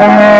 Amen.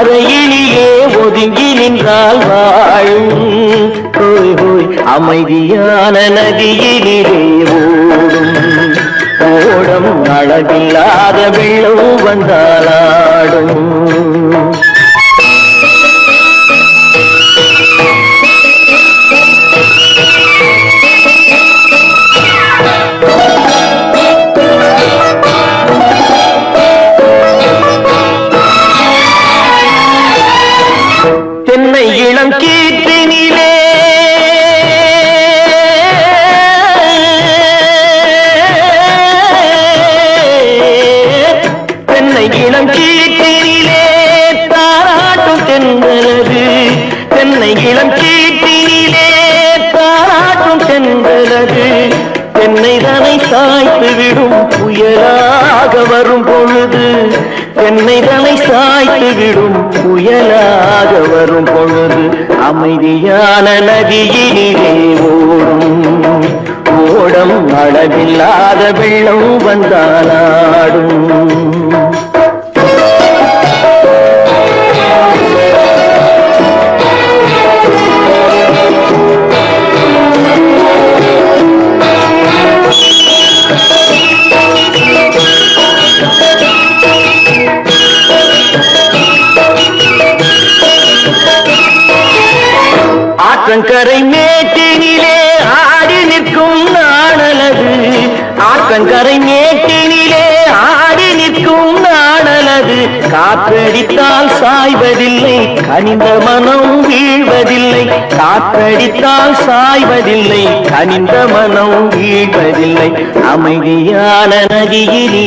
அறையிலேயே ஒதுங்கி நின்றால் வாழும். ஹோய் ஹோய் அமைதியான நதியிலே ஓடும். ஓடம் அளவில்லாத வெள்ளம் வந்தாலாடும் புயலாக வரும் பொழுது தென்னைகளை சாய்த்து விடும் புயலாக வரும் பொழுது அமைதியான நதியிலே ஓடும். ஓடம் அளவில்லாத வெள்ளம் வந்தாலாடும் ஆற்றங்கரை மேட்டினிலே ஆடி நிற்கும் நாணலது ஆற்றங்கரை மேட்டினிலே ஆடி நிற்கும் நாணலது காற்றடித்தால் சாய்வதில்லை கனிந்த மனம் வீழ்வதில்லை. காற்றடித்தால் சாய்வதில்லை கனிந்த மனம் வீழ்வதில்லை. அமைதியான நதியிலே